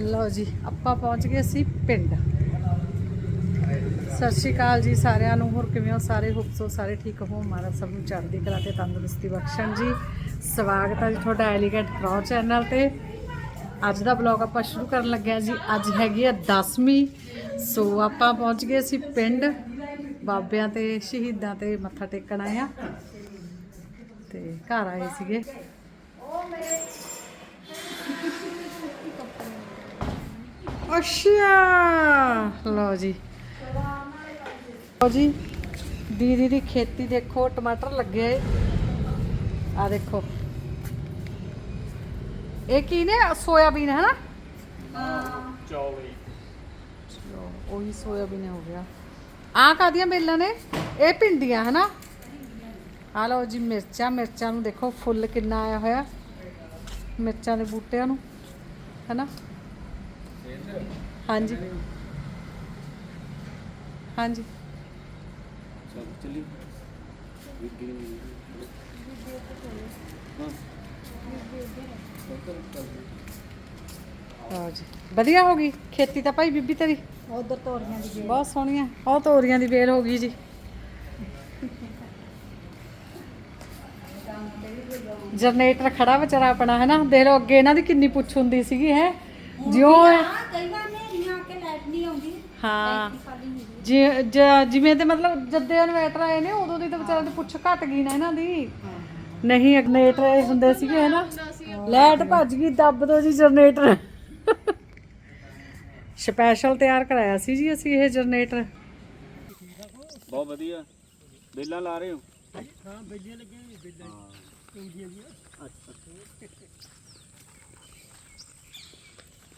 ਲਓ ਜੀ, ਆਪਾਂ ਪਹੁੰਚ ਗਏ ਸੀ ਪਿੰਡ। ਸਤਿ ਸ਼੍ਰੀ ਅਕਾਲ ਜੀ ਸਾਰਿਆਂ ਨੂੰ, ਹੋਰ ਕਿਵੇਂ ਹੋ ਸਾਰੇ? ਹੋਪਸੋ ਸਾਰੇ ਠੀਕ ਹੋ। ਮਾਰਾ ਸਭ ਨੂੰ ਚੜ੍ਹਦੀ ਕਲਾ ਤੇ ਤੰਦਰੁਸਤੀ ਬਖਸ਼ਣ ਜੀ। ਸਵਾਗਤ ਹੈ ਜੀ ਤੁਹਾਡਾ ਐਲੀਗੈਂਟ ਪ੍ਰੋ ਚੈਨਲ ਤੇ। ਅੱਜ ਦਾ ਬਲੌਗ ਆਪਾਂ ਸ਼ੁਰੂ ਕਰਨ ਲੱਗਿਆ ਜੀ। ਅੱਜ ਹੈਗੀ ਆ 10ਵੀਂ ਸੋ ਆਪਾਂ ਪਹੁੰਚ ਗਏ ਸੀ ਪਿੰਡ। ਬਾਬਿਆਂ ਤੇ, ਸ਼ਹੀਦਾਂ ਤੇ ਮੱਥਾ ਟੇਕਣ ਆਏ ਆ। ਤੇ ਘਰ ਆਏ ਸੀਗੇ। ਅੱਛਾ। ਲਓ ਜੀ। ਲਓ ਜੀ ਦੀਦੀ ਦੀ ਖੇਤੀ ਦੇਖੋ ਟਮਾਟਰ ਲੱਗੇ। ਆ ਦੇਖੋ। ਇਹ ਕੀ ਨੇ? ਸੋਇਆਬੀਨ ਹੈ ਨਾ? ਚੌਲੀ ਚਲੋ, ਉਹੀ ਸੋਇਆਬੀਨ ਹੋ ਗਿਆ। ਆ ਕਾਦੀਆਂ ਬੇਲਾਂ ਨੇ? ਇਹ ਭਿੰਡੀਆਂ ਹਨਾ ਆ ਲਓ ਜੀ ਮਿਰਚਾਂ। ਮਿਰਚਾਂ ਨੂੰ ਦੇਖੋ ਫੁੱਲ ਕਿੰਨਾ ਆਇਆ ਹੋਇਆ। ਮਿਰਚਾਂ ਦੇ ਬੂਟਿਆਂ ਨੂੰ ਹਨਾ ਹਾਂਜੀ। ਹਾਂਜੀ। ਸਭ ਚੱਲੀ। ਲਓ ਜੀ। ਵਧੀਆ ਹੋ ਗਈ? ਖੇਤੀ ਤਾਂ ਭਾਈ ਬੀਬੀ ਤੇਰੀ? ਉਧਰ ਤੋਰੀਆਂ ਦੀ ਬਹੁਤ ਸੋਹਣੀਆਂ। ਉਹ ਤੋਰੀਆਂ ਦੀ ਵੇਲ ਹੋ ਗਈ ਜੀ। ਜਨਰੇਟਰ ਖੜਾ ਵਿਚਾਰਾ ਆਪਣਾ ਹੈ ਨਾ ਦੇਖ ਲਓ ਅੱਗੇ ਇਹਨਾਂ ਦੀ ਕਿੰਨੀ ਪੁੱਛ ਹੁੰਦੀ ਸੀਗੀ ਹੈ? ਜਿਉਂ ਕਈ ਵਾਰ ਨੇ ਆ ਕੇ ਲਾਈਟ ਨਹੀਂ ਆਉਂਦੀ। ਹਾਂ। ਜਿ- ਜ- ਜਿਵੇਂ ਤੇ ਮਤਲਬ ਜੱਦੇ ਇਨਵੇਟਰ ਆਏ ਨੇ ਉਦੋਂ ਦੀ ਤਾਂ ਵਿਚਾਰਿਆਂ ਦੀ ਪੁੱਛ ਘਟ ਗਈ ਨਾ ਇਹਨਾਂ ਦੀ। ਨਹੀਂ ਇਨਵੇਟਰ ਇਹ ਹੁੰਦੇ ਸੀਗੇ ਹੈ ਨਾ ਲਾਈਟ ਭੱਜ ਗਈ ਦੱਬ ਦੋ ਜੀ ਜਨਰੇਟਰ। ਸਪੈਸ਼ਲ ਤਿਆਰ ਕਰਾਇਆ ਸੀ ਜੀ ਅਸੀਂ ਇਹ ਜਨਰੇਟਰ। ਬਹੁਤ ਵਧੀਆ। ਬੇਲਾਂ ਲਾ ਰਹੇ ਹੋ?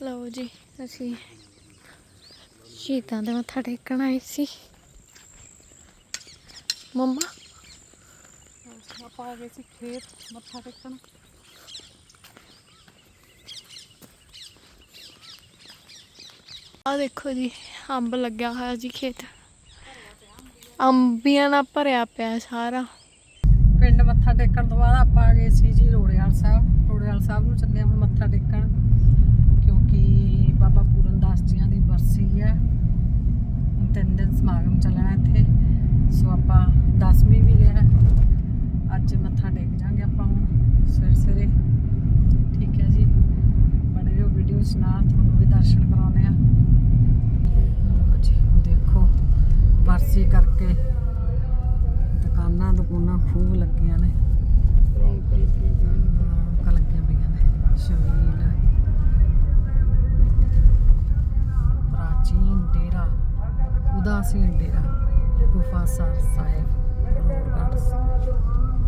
ਲਓ ਜੀ ਅਸੀਂ ਸ਼ਹੀਦਾਂ ਦੇ ਮੱਥਾ ਟੇਕਣ ਆਏ ਸੀ। ਮੰਮਾ? ਆਪਾਂ ਆ ਗਏ ਸੀ ਖੇਤ ਮੱਥਾ ਟੇਕਣ। ਆ ਦੇਖੋ ਜੀ ਅੰਬ ਲੱਗਿਆ ਹੋਇਆ ਜੀ ਖੇਤ। ਅੰਬੀਆਂ ਨਾਲ ਭਰਿਆ ਪਿਆ ਸਾਰਾ। ਪਿੰਡ ਮੱਥਾ ਟੇਕਣ ਤੋਂ ਬਾਅਦ ਆਪਾਂ ਆ ਗਏ ਸੀ ਜੀ ਰੋੜੇਵਾਲ ਸਾਹਿਬ। ਰੋੜੇਵਾਲ ਸਾਹਿਬ ਨੂੰ ਚੱਲੇ ਹੁਣ ਮੱਥਾ ਟੇਕਣ। ਪੂਰਨ ਜੀਆਂ ਦੀ ਬਰਸੀ ਹੈ। ਤਿੰਨ ਦਿਨ ਸਮਾਗਮ ਚੱਲਣਾ ਇੱਥੇ। ਸੋ ਆਪਾਂ 10ਵੀਂ ਵੀ ਹੈ। ਅੱਜ ਮੱਥਾ ਟੇਕ ਜਾਾਂਗੇ ਆਪਾਂ ਹੁਣ ਸਵੇਰੇ ਸਵੇਰੇ। ਠੀਕ ਹੈ ਜੀ। ਬਣੇ ਰਹੋ ਵੀਡੀਓ 'ਚ ਨਾਲ। ਤੁਹਾਨੂੰ ਵੀ ਦਰਸ਼ਨ ਕਰਾਉਣੇ ਆ ਜੀ, ਦੇਖੋ, ਬਰਸੀ ਕਰਕੇ ਦੁਕਾਨਾਂ ਦੁਕਾਨਾਂ ਖੂਬ ਲੱਗੀਆਂ ਨੇ। ਉਦਾਸੀਨ ਡੇਰਾ ਗੁਫਾ ਸਾਹਿਬ ਰੋਡਗੜ੍ਹ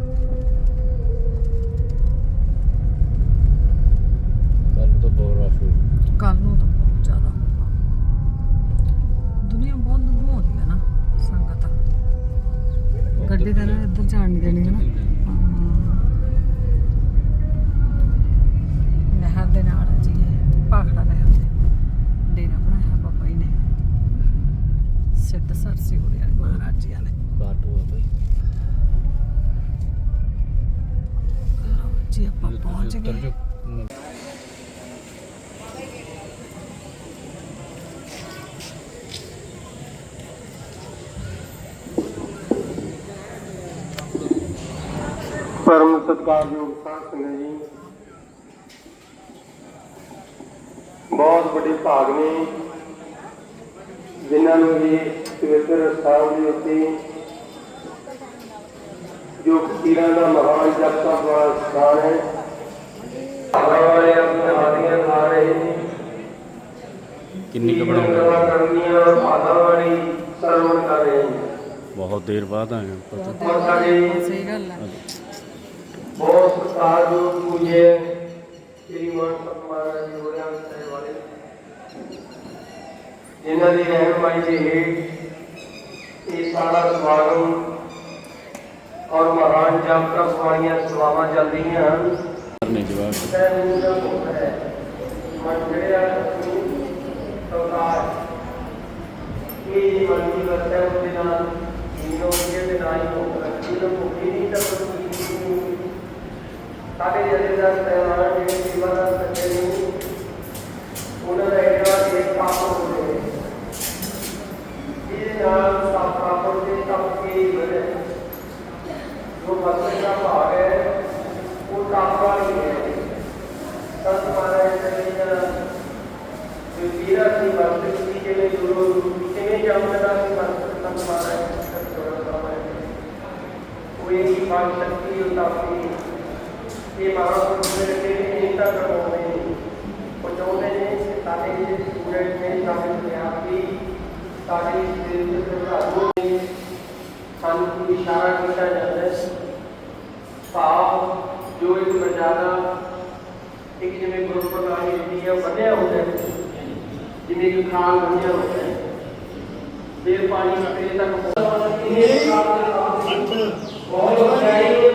ਕੱਲ ਤੋਂ ਬਹੁਤ ਰਸ਼ ਹੋ ਕੱਲ ਨੂੰ ਤਾਂ ਬਹੁਤ ਜ਼ਿਆਦਾ ਹੋਊਗਾ ਦੁਨੀਆ ਬਹੁਤ ਦੂਰੋਂ ਆਉਂਦੀ ਹੈ ਨਾ ਸੰਗਤ ਗੱਡੀ ਤਾਂ ਨਾ ਇੱਧਰ ਜਾਣ ਨਹੀਂ ਦੇਣੀ ਹੈ ਨਾ ਹਾਂ। ਨਹਿਰ ਦੇ ਨਾਲ ਹੈ ਜੀ ਇਹ ਭਾਖੜਾ ਨਹਿਰ ਦੇ ਡੇਰਾ ਬਣਾਇਆ ਬਾਬਾ ਜੀ ਨੇ ਸਿੱਧ ਸਰਸੀ ਹੋ ਰਿਹਾ ਮਹਾਰਾਜ ਜੀ ਨੇ ਘਾਟ ਹੋਆ ਬਈ ਲਓ ਜੀ ਆਪਾਂ ਪਹੁੰਚ ਉੱਤਰ ਗਏ ਜੋ ਪਰਮ ਸਤਿਕਾਰਯੋਗ ਸਾਧ ਸੰਗਤ ਜੀ ਬਹੁਤ ਵੱਡੇ ਭਾਗ ਨੇ ਜਿਨ੍ਹਾਂ ਨੂੰ ਇਹ ਪਵਿੱਤਰ ਸਥਾਨ ਦੇ ਉੱਤੇ ਜੋ ਪੀਰਾਂ ਦਾ ਮਹਾਨ ਜਪਤਾ ਵਾਲਾ ਸਥਾਨ ਹੈ ਹਵਾ ਵਾਲੇ ਆਪਣੇ ਹਾਦੀਆਂ ਲਾ ਰਹੇ ਨੇ ਬਹੁਤ ਹਾਂ ਹੈ ਸਤਿਕਾਰਯੋਗ ਪੂਜੇ। ਸ੍ਰੀ ਮਾਨ ਸਤਮਾਨ ਜੀ ਹੋਰਿਆਂ ਸਾਹਿਬ ਵਾਲੇ। ਜਿਨ੍ਹਾਂ ਦੀ ਰਹਿਨਮਾਈ ਦੇ ਹੇਠ ਇਹ ਸਾਰਾ ਸਮਾਗਮ ਔਰ ਮਹਾਨ ਜਪਤਾ ਸਵਾਈਆਂ ਸੇਵਾਵਾਂ ਚੱਲਦੀਆਂ ਹਨ। ਕਰਨੇ ਜਵਾਬ ਹੈ। ਮਨ ਜਿਹੜਿਆ ਸਵਕਾਰ ਇਹ ਮਨ ਦੀ ਵਸਤੈ ਉਹਦੇ ਨਾਲ ਜੀਵਨੋਂ ਦੇ ਨਾਲ ਹੀ ਮੁਖ ਰੱਖੀ ਨੂੰ ਮੁਖੀ ਨਹੀਂ ਤਾਂ ਕੋਈ સાથે જલેદાર તહેવાર જે શિવાના સત્યનું પુનરહેવા એક પાપો છે ये नाम सब पापों से तप के ही। बने जो भस्म का भाग है, वो तापा ही है। तब हमारा शरीर ਇਸ਼ਾਰਾ ਕੀਤਾ ਜਾਂਦਾ ਹੈ। ਭਾਵ ਜੋ ਇੱਕ ਮਰਜ਼ਾਦਾ ਇੱਕ ਜਿਵੇਂ ਗੁਰੂ ਪ੍ਰਕਾਸ਼ ਹੁੰਦੀ ਹੈ ਬੰਨਿਆ ਹੁੰਦਾ ਹੈ। ਜਿਵੇਂ ਕਿ ਖਾਨ ਬੰਨਿਆ ਹੁੰਦਾ ਹੈ। ਫਿਰ ਪਾਣੀ ਸਪਰੇ ਤੱਕ ਪਹੁੰਚਦਾ ਇਹ ਬਹੁਤ ਉਚਾਈ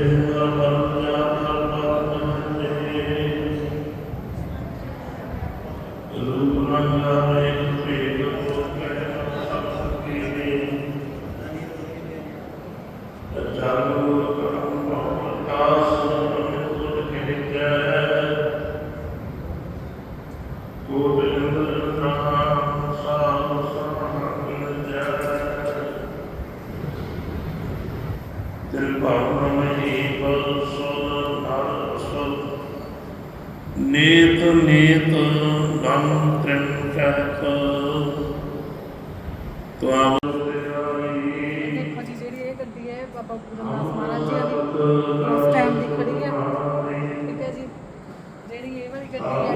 ചെയ്യുന്നതാണ് ਤੁਮ ਦੇਖੋ ਜੀ, ਜਿਹੜੀ ਇਹ ਗੱਡੀ ਹੈ, ਬਾਬਾ ਗੁਰਦਾਸ ਮਹਾਰਾਜ ਜੀ ਦੀ ਉਸ ਟਾਈਮ ਦੀ ਖੜੀ ਹੈ। ਠੀਕ ਹੈ ਜੀ। ਜਿਹੜੀ ਇਹ ਵਾਲੀ ਗੱਡੀ ਹੈ,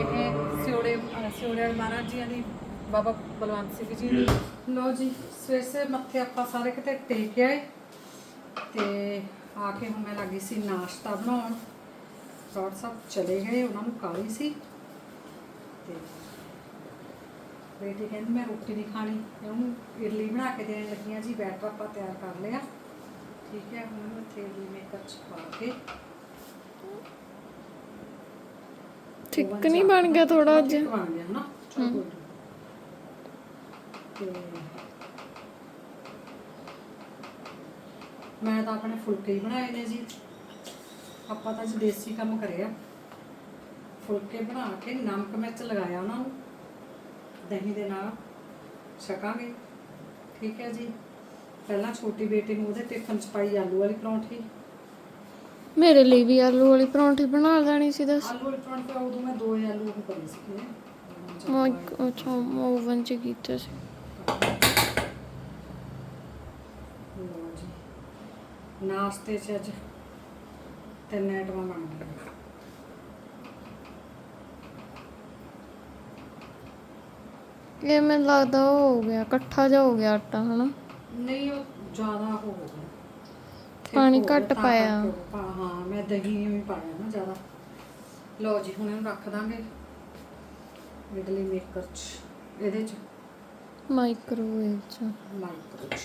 ਇਹ ਸਿਉੜੇ ਸਿਉੜੇ ਮਹਾਰਾਜ ਜੀ ਦੀ ਬਾਬਾ ਬਲਵੰਤ ਸਿੰਘ ਜੀ ਦੀ। ਲੋ ਜੀ, ਸਵੇਰ ਸੇ ਮੱਥੇ ਆਪਾਂ ਸਾਰੇ ਕਿਤੇ ਟੇਕ ਆਏ। ਤੇ ਆ ਕੇ ਹੁਣ ਮੈਂ ਲੱਗੀ ਸੀ ਨਾਸ਼ਤਾ ਬਣਾਉਣ। ਡਾਕਟਰ ਸਾਹਿਬ ਚਲੇ ਗਏ, ਉਹਨਾਂ ਨੂੰ ਕਾਲੀ ਸੀ। ਤੇ ਬੇਟੀ ਕਹਿੰਦੀ ਮੈਂ ਰੋਟੀ ਨਹੀਂ ਖਾਣੀ। ਉਹਨੂੰ ਇਡਲੀ ਬਣਾ ਕੇ ਦੇਣ ਲੱਗੀਆਂ ਜੀ। ਬੈਟਰ ਆਪਾਂ ਤਿਆਰ ਕਰ ਲਿਆ। ਠੀਕ ਹੈ ਹੁਣ ਮੈਂ ਇਡਲੀ ਮੇਕਰ ਚ ਪਾ ਕੇ ਠੀਕ ਨਹੀਂ ਬਣ ਗਿਆ। ਥੋੜਾ ਅੱਜ ਬਣ ਗਿਆ ਨਾ। ਚਲੋ ਮੈਂ ਤਾਂ ਆਪਣੇ ਫੁਲਕੇ ਹੀ ਬਣਾਏ ਨੇ ਜੀ। ਆਪਾਂ ਤਾਂ ਅੱਜ ਦੇਸੀ ਕੰਮ ਕਰਿਆ। ਫੁਲਕੇ ਬਣਾ ਕੇ ਨਮਕ ਮਿਰਚ ਲਗਾਇਆ ਉਹਨਾਂ ਨੂੰ। ਦਹੀਂ ਦੇ ਨਾਲ ਛਕਾਂਗੇ। ਠੀਕ ਹੈ ਜੀ। ਪਹਿਲਾਂ ਛੋਟੀ ਬੇਟੀ ਨੂੰ ਉਹਦੇ ਟਿਫਨ ਚ ਪਾਈ ਆਲੂ ਵਾਲੀ ਪਰੌਂਠੀ। ਮੇਰੇ ਲਈ ਵੀ ਆਲੂ ਵਾਲੀ ਪਰੌਂਠੀ ਬਣਾ ਲੈਣੀ ਸੀ ਦੱਸ। ਆਲੂ ਵਾਲੀ ਪਰੌਂਠੀ ਉਦੋਂ ਮੈਂ ਦੋ ਹੀ ਆਲੂ ਉਹ ਕਰੀ ਸੀ ਮੈਂ ਅੱਛਾ ਓਵਨ ਚ ਕੀਤਾ ਸੀ। ਨਾਸ਼ਤੇ 'ਚ ਅੱਜ ਤਿੰਨ ਆਈਟਮਾਂ ਬਣ ਗਈਆਂ। ਇਹ ਮੈਨੂੰ ਲੱਗਦਾ ਉਹ ਹੋ ਗਿਆ ਇਕੱਠਾ ਜਿਹਾ ਹੋ ਗਿਆ ਆਟਾ ਹਨਾ? ਨਹੀਂ ਉਹ ਜ਼ਿਆਦਾ ਹੋ ਗਿਆ। ਪਾਣੀ ਘੱਟ ਪਾਇਆ। ਹਾਂ ਮੈਂ ਦਹੀਂ ਵੀ ਪਾਇਆ ਨਾ ਜ਼ਿਆਦਾ। ਲਓ ਜੀ ਹੁਣ ਇਹਨੂੰ ਰੱਖ ਦਾਂਗੇ। ਇਡਲੀ ਮੇਕਰ 'ਚ ਇਹਦੇ 'ਚ? ਮਾਈਕ੍ਰੋਵੇਵ ਚ। ਮਾਈਕਰੋ 'ਚ।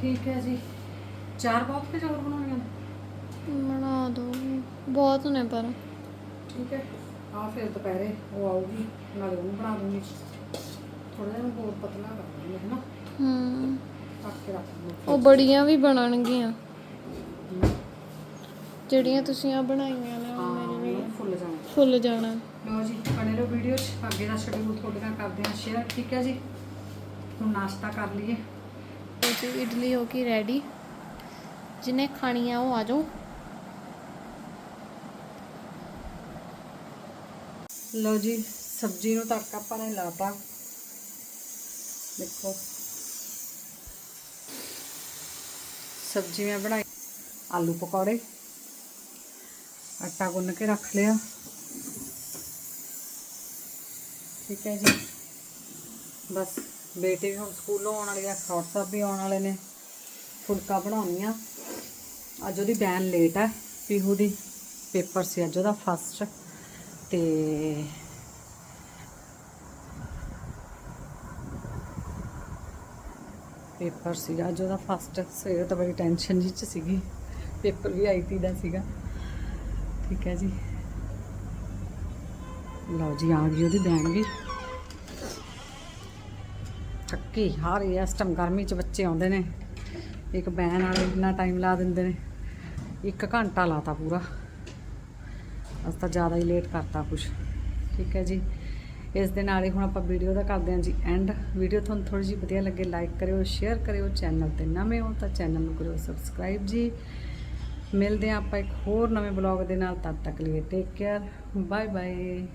ਠੀਕ ਹੈ ਜੀ। ਚਾਰ ਬਹੁਤ ਕੇ ਹੋਰ ਬਣਾਉਣੀਆਂ? ਬਣਾ ਦੋ ਬਹੁਤ ਨੇ ਪਰ। ਠੀਕ ਹੈ। ਆ ਫਿਰ ਦੁਪਹਿਰੇ ਉਹ ਆਊਗੀ ਨਾਲੇ ਉਹਨੂੰ ਬਣਾ ਦੂੰਗੀ ਥੋੜਾ ਜਿਹਾ ਹੋਰ ਪਤਲਾ ਕਰ ਦੂੰਗੀ ਹੈ ਨਾ? ਹੂੰ। ਰੱਖ ਕੇ ਰੱਖ ਦੂੰਗੀ ਉਹ ਬੜੀਆਂ ਵੀ ਬਣਨਗੀਆਂ। ਜਿਹੜੀਆਂ ਤੁਸੀਂ ਆ ਬਣਾਈਆਂ ਨੇ ਉਹ ਮੇਰੇ ਵੀ ਫੁੱਲ ਜਾਣਾ। ਫੁੱਲ ਜਾਣਾ। ਲਓ ਜੀ ਬਣੇ ਰਹੋ ਵੀਡੀਓ 'ਚ। ਅੱਗੇ ਦਾ ਸ਼ਡਿਊਲ ਤੁਹਾਡੇ ਨਾਲ ਕਰਦੇ ਹਾਂ ਸ਼ੇਅਰ ਠੀਕ ਹੈ ਜੀ? ਹੁਣ ਨਾਸ਼ਤਾ ਕਰ ਲਈਏ। ਜੀ ਇਡਲੀ ਹੋ ਗਈ ਰੈਡੀ ਜਿਹਨੇ ਖਾਣੀ ਆ ਉਹ ਆ ਜਾਓ। ਲਓ ਜੀ, ਸਬਜ਼ੀ ਨੂੰ ਤੜਕਾ ਆਪਾਂ ਨੇ ਲਾਤਾ ਦੇਖੋ। ਸਬਜ਼ੀ ਮੈਂ ਬਣਾਈ, ਆਲੂ ਪਕੌੜੇ। ਆਟਾ ਗੁੰਨ ਕੇ ਰੱਖ ਲਿਆ। ਠੀਕ ਹੈ ਜੀ। ਬਸ, ਬੇਟੇ ਵੀ ਹੁਣ ਸਕੂਲੋਂ ਆਉਣ ਵਾਲੇ ਆ ਖੌੜ ਸਾਹਿਬ ਵੀ ਆਉਣ ਵਾਲੇ ਨੇ। ਫੁਲਕਾ ਬਣਾਉਣੀ ਆ। ਅੱਜ ਉਹਦੀ ਬੈਨ ਲੇਟ ਹੈ ਪੀਹੂ ਦੀ ਪੇਪਰ ਸੀ, ਅੱਜ ਉਹਦਾ ਫਸਟ ਤੇ ਪੇਪਰ ਸੀਗਾ, ਅੱਜ ਉਹਦਾ ਫਸਟ ਸਵੇਰ ਤਾਂ ਬੜੀ ਟੈਨਸ਼ਨ ਜੀ ਚ ਸੀਗੀ। ਪੇਪਰ ਵੀ ਆਈਟੀ ਦਾ ਸੀਗਾ। ਠੀਕ ਹੈ ਜੀ। ਲਓ ਜੀ, ਆ ਗਈ ਉਹਦੀ ਬੈਨ ਵੀ। ਥੱਕੀ ਹਰ ਇਸ ਟਾਈਮ ਗਰਮੀ ਚ ਬੱਚੇ ਆਉਂਦੇ ਨੇ। ਇੱਕ ਬੈਨ ਵਾਲੇ ਇੰਨਾ ਟਾਈਮ ਲਾ ਦਿੰਦੇ ਨੇ। ਇੱਕ ਘੰਟਾ ਲਾਤਾ ਪੂਰਾ। ਅਸ ਤਾਂ ਜ਼ਿਆਦਾ ਹੀ ਲੇਟ ਕਰਤਾ ਕੁਛ। ਠੀਕ ਹੈ ਜੀ। ਇਸ ਦੇ ਨਾਲ ਹੀ ਹੁਣ ਆਪਾਂ ਵੀਡੀਓ ਦਾ ਕਰਦੇ ਹਾਂ ਜੀ ਐਂਡ ਵੀਡੀਓ ਤੁਹਾਨੂੰ ਥੋੜੀ ਜਿਹੀ ਵਧੀਆ ਲੱਗੇ ਲਾਈਕ ਕਰਿਓ ਸ਼ੇਅਰ ਕਰਿਓ। ਚੈਨਲ ਤੇ ਨਵੇਂ ਹੋ ਤਾਂ ਚੈਨਲ ਨੂੰ ਕਰਿਓ ਸਬਸਕ੍ਰਾਈਬ ਜੀ। ਮਿਲਦੇ ਹਾਂ ਆਪਾਂ ਇੱਕ ਹੋਰ ਨਵੇਂ ਬਲੌਗ ਦੇ ਨਾਲ, ਤਦ ਤੱਕ ਲਈ ਟੇਕ ਕੇਅਰ ਬਾਏ ਬਾਏ